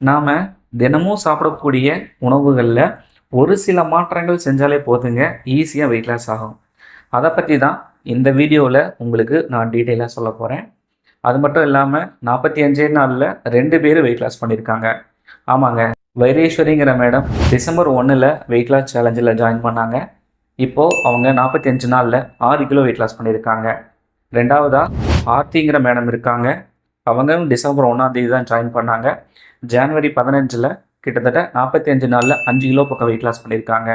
நாம் தினமும் சாப்பிடக்கூடிய உணவுகளில் ஒரு சில மாற்றங்கள் செஞ்சாலே போதுங்க. ஈஸியாக வெயிட் லாஸ் ஆகும். அதை பற்றி தான் இந்த வீடியோவில் உங்களுக்கு நான் டீட்டெயிலாக சொல்ல போகிறேன் அது மட்டும் இல்லாமல் நாற்பத்தி அஞ்சே நாளில் ரெண்டு பேர் வெயிட் லாஸ் பண்ணியிருக்காங்க ஆமாங்க. வைரேஸ்வரிங்கிற மேடம் டிசம்பர் ஒன்றில் வெயிட் லாஸ் சேலஞ்சில் ஜாயின் பண்ணாங்க. இப்போது அவங்க நாற்பத்தி அஞ்சு நாளில் ஆறு கிலோ வெயிட் லாஸ் பண்ணியிருக்காங்க ரெண்டாவதாக ஆர்த்திங்கிற மேடம் இருக்காங்க. அவங்க டிசம்பர் ஒன்றாந்தேதி தான் ஜாயின் பண்ணாங்க. ஜனவரி பதினஞ்சில் கிட்டத்தட்ட நாற்பத்தி அஞ்சு நாளில் அஞ்சு கிலோ பக்கம் வெயிட் லாஸ் பண்ணியிருக்காங்க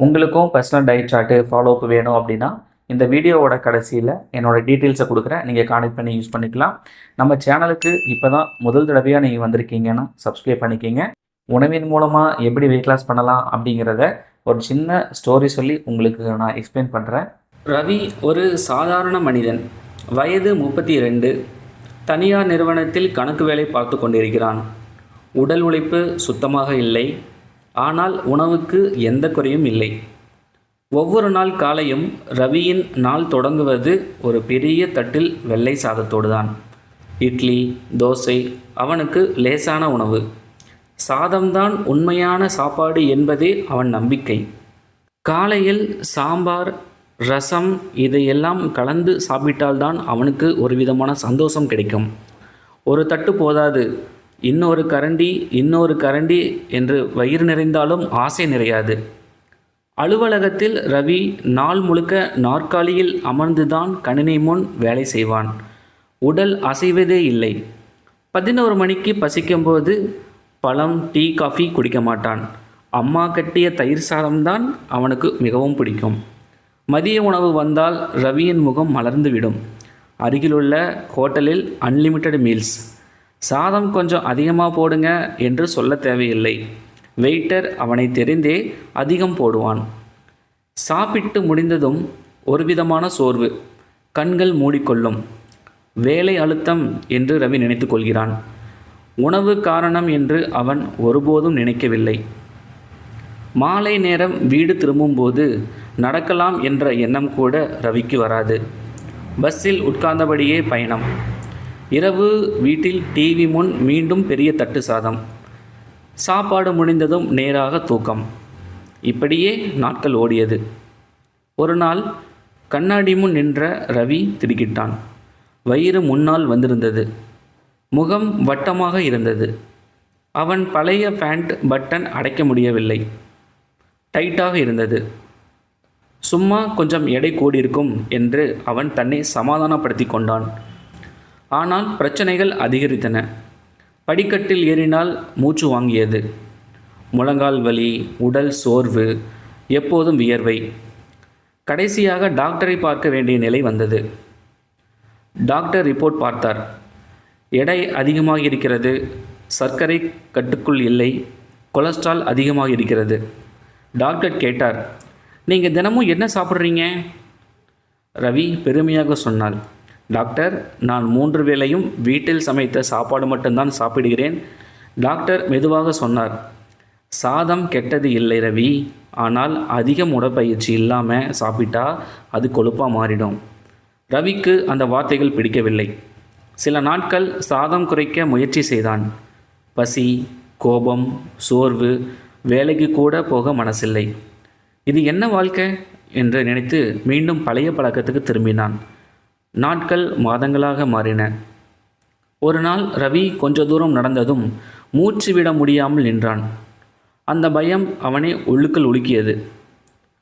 உங்களுக்கும் personal diet chart follow up வேணும் அப்படின்னா இந்த வீடியோவோட கடைசியில் என்னோட டீட்டெயில்ஸை கொடுக்குறேன். நீங்கள் கான்டெக்ட் பண்ணி யூஸ் பண்ணிக்கலாம். நம்ம சேனலுக்கு இப்போ தான் முதல் தடவையாக நீங்கள் வந்திருக்கீங்கன்னா சப்ஸ்கிரைப் பண்ணிக்கிங்க. உணவின் மூலமாக எப்படி வெயிட் லாஸ் பண்ணலாம் அப்படிங்கிறத ஒரு சின்ன ஸ்டோரி சொல்லி உங்களுக்கு நான் எக்ஸ்பிளைன் பண்ணுறேன் ரவி ஒரு சாதாரண மனிதன். வயது முப்பத்தி ரெண்டு. தனியார் நிறுவனத்தில் கணக்கு வேலை பார்த்து கொண்டிருக்கிறான். உடல் உழைப்பு சுத்தமாக இல்லை. ஆனால் உணவுக்கு எந்த குறையும் இல்லை. ஒவ்வொரு நாள் காலையும் ரவியின் நாள் தொடங்குவது ஒரு பெரிய தட்டில் வெள்ளை சாதத்தோடு தான் இட்லி தோசை அவனுக்கு லேசான உணவு. சாதம்தான் உண்மையான சாப்பாடு என்பதே அவன் நம்பிக்கை. காலையில் சாம்பார் ரசம் இதையெல்லாம் கலந்து சாப்பிட்டால்தான் அவனுக்கு ஒரு விதமான சந்தோஷம் கிடைக்கும். ஒரு தட்டு போதாது. இன்னொரு கரண்டி இன்னொரு கரண்டி என்று வயிறு நிறைந்தாலும் ஆசை நிறையாது. அலுவலகத்தில் ரவி நாள் முழுக்க நாற்காலியில் அமர்ந்துதான் கணினி முன் வேலை செய்வான். உடல் அசைவதே இல்லை. பதினோரு மணிக்கு பசிக்கும்போது பழம் டீ காஃபி குடிக்க மாட்டான். அம்மா கட்டிய தயிர் சாதம்தான் அவனுக்கு மிகவும் பிடிக்கும். மதிய உணவு வந்தால் ரவியின் முகம் மலர்ந்துவிடும். அருகிலுள்ள ஹோட்டலில் அன்லிமிட்டெட் மீல்ஸ் சாதம் கொஞ்சம் அதிகமாக போடுங்க என்று சொல்ல தேவையில்லை. வெயிட்டர் அவனை தெரிந்தே அதிகம் போடுவான். சாப்பிட்டு முடிந்ததும் ஒரு விதமான சோர்வு. கண்கள் மூடிக்கொள்ளும். வேலை அழுத்தம் என்று ரவி நினைத்து கொள்கிறான். உணவு காரணம் என்று அவன் ஒருபோதும் நினைக்கவில்லை. மாலை நேரம் வீடு திரும்பும்போது நடக்கலாம் என்ற எண்ணம் கூட ரவிக்கு வராது. பஸ்ஸில் உட்கார்ந்தபடியே பயணம். இரவு வீட்டில் டிவி முன் மீண்டும் பெரிய தட்டு சாதம். சாப்பாடு முடிந்ததும் நேராக தூக்கம். இப்படியே நாட்கள் ஓடியது. ஒரு நாள் கண்ணாடி முன் நின்ற ரவி திடுக்கிட்டான். வயிறு முன்னால் வந்திருந்தது. முகம் வட்டமாக இருந்தது. அவன் பழைய பேண்ட் பட்டன் அடைக்க முடியவில்லை. டைட்டாக இருந்தது. சும்மா கொஞ்சம் எடை கூடியிருக்கும் என்று அவன் தன்னை சமாதானப்படுத்தி கொண்டான். ஆனால் பிரச்சனைகள் அதிகரித்தன. படிக்கட்டில் ஏறினால் மூச்சு வாங்கியது. முழங்கால் வலி உடல் சோர்வு எப்போதும் வியர்வை. கடைசியாக டாக்டரை பார்க்க வேண்டிய நிலை வந்தது. டாக்டர் ரிப்போர்ட் பார்த்தார். எடை அதிகமாக இருக்கிறது சர்க்கரை கட்டுக்குள் இல்லை. கொலஸ்ட்ரால் அதிகமாக இருக்கிறது டாக்டர் கேட்டார். நீங்கள் தினமும் என்ன சாப்பிட்றீங்க? ரவி பெருமையாக சொன்னாள். டாக்டர் நான் மூன்று வேளையும் வீட்டில் சமைத்த சாப்பாடு மட்டும்தான் சாப்பிடுகிறேன். டாக்டர் மெதுவாக சொன்னார். சாதம் கெட்டது இல்லை ரவி. ஆனால் அதிகம் உடற்பயிற்சி இல்லாமல் சாப்பிட்டா அது கொழுப்பாக மாறிடும். ரவிக்கு அந்த வார்த்தைகள் பிடிக்கவில்லை. சில நாட்கள் சாதம் குறைக்க முயற்சி செய்தான். பசி கோபம் சோர்வு வேலைக்கு கூட போக மனசில்லை. இது என்ன வாழ்க்கை? என்று நினைத்து மீண்டும் பழைய பழக்கத்துக்கு திரும்பினான். நாட்கள் மாதங்களாக மாறின. ஒரு நாள் ரவி கொஞ்ச தூரம் நடந்ததும் மூச்சு விட முடியாமல் நின்றான். அந்த பயம் அவனை உள்ளுக்குள் உலுக்கியது.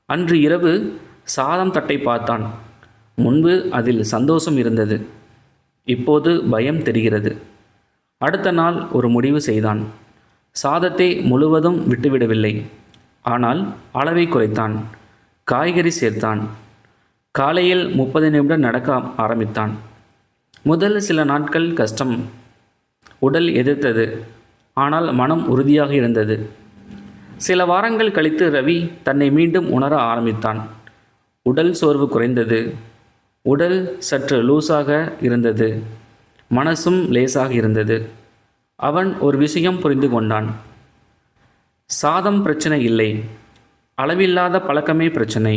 அன்று இரவு சாதம் தட்டை பார்த்தான். முன்பு அதில் சந்தோஷம் இருந்தது. இப்போது பயம் தெரிகிறது. அடுத்த நாள் ஒரு முடிவு செய்தான். சாதத்தை முழுவதும் விட்டுவிடவில்லை. ஆனால் அளவை குறைத்தான். காய்கறி சேர்த்தான். காலையில் முப்பது நிமிடம் நடக்க ஆரம்பித்தான். முதல் சில நாட்கள் கஷ்டம். உடல் எதிர்த்தது. ஆனால் மனம் உறுதியாக இருந்தது. சில வாரங்கள் கழித்து ரவி தன்னை மீண்டும் உணர ஆரம்பித்தான். உடல் சோர்வு குறைந்தது. உடல் சற்று லூஸாக இருந்தது. மனசும் லேசாக இருந்தது. அவன் ஒரு விஷயம் புரிந்து கொண்டான். சாதம் பிரச்சனை இல்லை அளவில்லாத பழக்கமே பிரச்சனை.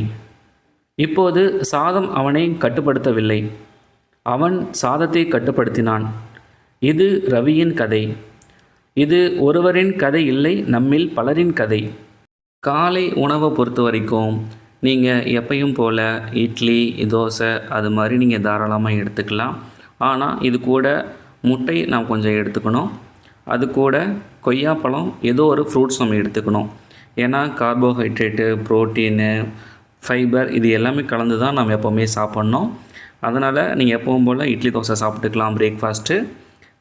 இப்போது சாதம் அவனை கட்டுப்படுத்தவில்லை. அவன் சாதத்தை கட்டுப்படுத்தினான். இது ரவியின் கதை. இது ஒருவரின் கதை இல்லை நம்மில் பலரின் கதை. காலை உணவை பொறுத்த வரைக்கும் நீங்கள் எப்பையும் போல் இட்லி தோசை அது மாதிரி நீங்கள் தாராளமாக எடுத்துக்கலாம். ஆனால் இது கூட முட்டை நாம் கொஞ்சம் எடுத்துக்கணும். அது கூட கொய்யாப்பழம் ஏதோ ஒரு ஃப்ரூட்ஸ் நம்ம எடுத்துக்கணும். ஏன்னா கார்போஹைட்ரேட்டு ப்ரோட்டீனு ஃபைபர் இது எல்லாமே கலந்து தான் நம்ம எப்போவுமே சாப்பிட்ணும். அதனால் நீங்கள் எப்பவும் போல் இட்லி தோசை சாப்பிட்டுக்கலாம் பிரேக்ஃபாஸ்ட்டு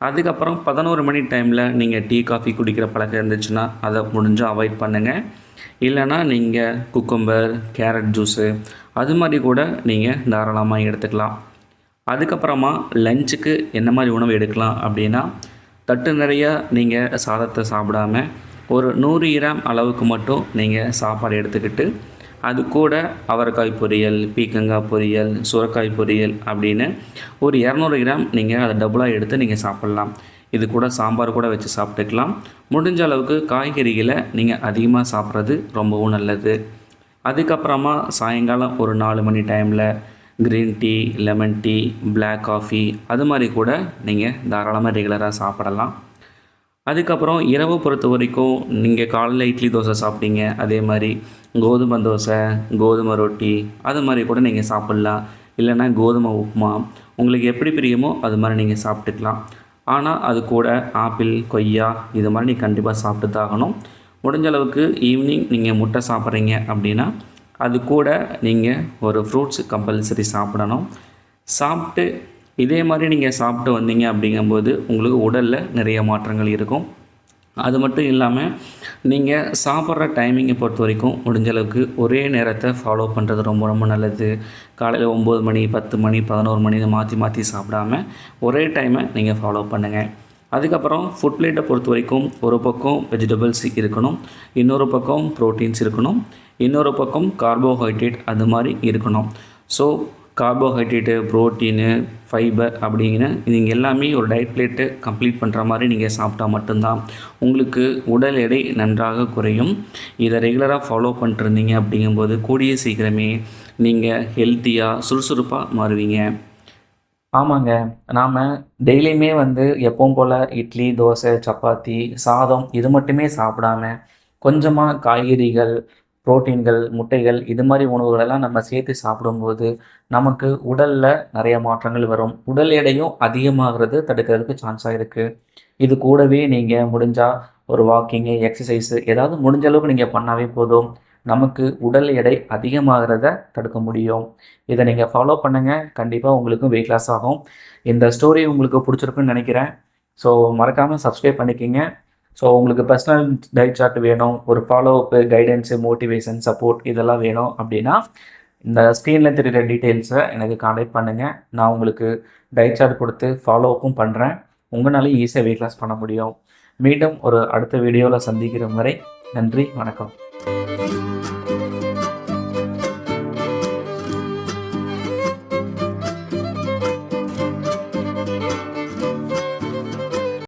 அதுக்கப்புறம் பதினோரு மணி டைமில் நீங்கள் டீ காஃபி குடிக்கிற பழக்கம் இருந்துச்சுன்னா அதை முடிஞ்சால் அவாய்ட் பண்ணுங்கள் இல்லைன்னா நீங்கள் குக்கும்பர் கேரட் ஜூஸு அது மாதிரி கூட நீங்கள் தாராளமாக எடுத்துக்கலாம். அதுக்கப்புறமா லஞ்சுக்கு என்ன மாதிரி உணவு எடுக்கலாம் அப்படின்னா தட்டு நிறைய நீங்கள் சாதத்தை சாப்பிடாம ஒரு நூறு கிராம் அளவுக்கு மட்டும் நீங்கள் சாப்பாடு எடுத்துக்கிட்டு அது கூட அவரைக்காய் பொரியல் பீக்கங்காய் பொரியல் சுரக்காய் பொரியல் அப்படின்னு ஒரு இரநூறு கிராம் நீங்கள் அதை டபுளாக எடுத்து நீங்கள் சாப்பிட்லாம். இது கூட சாம்பார் கூட வச்சு சாப்பிட்டுக்கலாம். முடிஞ்ச அளவுக்கு காய்கறிகளை நீங்கள் அதிகமாக சாப்பிட்றது ரொம்பவும் நல்லது. அதுக்கப்புறமா சாயங்காலம் ஒரு நாலு மணி டைமில் green tea lemon tea black coffee அது மாதிரி கூட நீங்கள் தாராளமாக ரெகுலராக சாப்பிடலாம். அதுக்கப்புறம் இரவு பொறுத்த வரைக்கும் நீங்கள் காலையில் இட்லி தோசை சாப்பிட்டீங்க அதே மாதிரி கோதுமை தோசை கோதுமை ரொட்டி அது மாதிரி கூட நீங்கள் சாப்பிட்லாம். இல்லைன்னா கோதுமை உப்புமா உங்களுக்கு எப்படி பிரியுமோ அது மாதிரி நீங்கள் சாப்பிட்டுக்கலாம். ஆனால் அது கூட ஆப்பிள் கொய்யா இது மாதிரி நீங்கள் கண்டிப்பாக சாப்பிட்டு தான் ஆகணும். முடிஞ்ச அளவுக்கு ஈவினிங் நீங்கள் முட்டை சாப்பிட்றீங்க அப்படின்னா அது கூட நீங்கள் ஒரு ஃப்ரூட்ஸ் கம்பல்சரி சாப்பிடணும். சாப்பிட்டு இதே மாதிரி நீங்கள் சாப்பிட்டு வந்தீங்க அப்படிங்கும்போது உங்களுக்கு உடலில் நிறைய மாற்றங்கள் இருக்கும். அது மட்டும் இல்லாமல் நீங்கள் சாப்பிட்ற டைமிங்கை பொறுத்த வரைக்கும் முடிஞ்ச அளவுக்கு ஒரே நேரத்தை ஃபாலோ பண்ணுறது ரொம்ப ரொம்ப நல்லது. காலையில் ஒம்பது மணி பத்து மணி பதினோரு மணி மாற்றி மாற்றி சாப்பிடாம ஒரே டைமை நீங்கள் ஃபாலோ பண்ணுங்கள் அதுக்கப்புறம் ஃபுட் பிளேட்டை பொறுத்த வரைக்கும் ஒரு பக்கம் வெஜிடபிள்ஸ் இருக்கணும் இன்னொரு பக்கம் ப்ரோட்டீன்ஸ் இருக்கணும் இன்னொரு பக்கம் கார்போஹைட்ரேட் அது மாதிரி இருக்கணும். ஸோ கார்போஹைட்ரேட்டு ப்ரோட்டீனு ஃபைபர் அப்படிங்கிற நீங்கள் எல்லாமே ஒரு டயட் பிளேட்டு கம்ப்ளீட் பண்ணுற மாதிரி நீங்கள் சாப்பிட்டா மட்டும்தான் உங்களுக்கு உடல் எடை நன்றாக குறையும். இதை ரெகுலராக ஃபாலோ பண்ணிட்டுருந்தீங்க அப்படிங்கும்போது கூடிய சீக்கிரமே நீங்கள் ஹெல்த்தியாக சுறுசுறுப்பாக மாறுவீங்க. ஆமாங்க. நாம் டெய்லியுமே வந்து எப்பவும் போல் இட்லி தோசை சப்பாத்தி சாதம் இது மட்டுமே சாப்பிடாம கொஞ்சமாக காய்கறிகள் புரோட்டீன்கள் முட்டைகள் இது மாதிரி உணவுகளெல்லாம் நம்ம சேர்த்து சாப்பிடும்போது நமக்கு உடலில் நிறைய மாற்றங்கள் வரும். உடல் எடையும் அதிகமாகிறது தடுக்கிறதுக்கு சான்ஸாக இருக்குது இது கூடவே நீங்கள் முடிஞ்சால் ஒரு வாக்கிங்கு எக்ஸசைஸு ஏதாவது முடிஞ்ச அளவுக்கு நீங்கள் பண்ணாவே போதும். நமக்கு உடல் எடை அதிகமாகிறத தடுக்க முடியும். இதை நீங்கள் ஃபாலோ பண்ணுங்கள் கண்டிப்பாக உங்களுக்கும் வெயிட் லாஸ் ஆகும். இந்த ஸ்டோரி உங்களுக்கு பிடிச்சிருக்குன்னு நினைக்கிறேன். ஸோ மறக்காமல் சப்ஸ்கிரைப் பண்ணிக்கிங்க. ஸோ உங்களுக்கு பர்சனல் டயட் சார்ட் வேணும். ஒரு ஃபாலோஅப்பு கைடன்ஸு மோட்டிவேஷன் சப்போர்ட் இதெல்லாம் வேணும் அப்படின்னா இந்த ஸ்க்ரீனில் தெரிகிற டீட்டெயில்ஸை எனக்கு காண்டாக்ட் பண்ணுங்கள் நான் உங்களுக்கு டயட் சார்ட் கொடுத்து ஃபாலோஅப்பும் பண்ணுறேன் உங்களாலையும் ஈஸியாக வெயிட் லாஸ் பண்ண முடியும். மீண்டும் ஒரு அடுத்த வீடியோவில் சந்திக்கிற வரை நன்றி வணக்கம். Música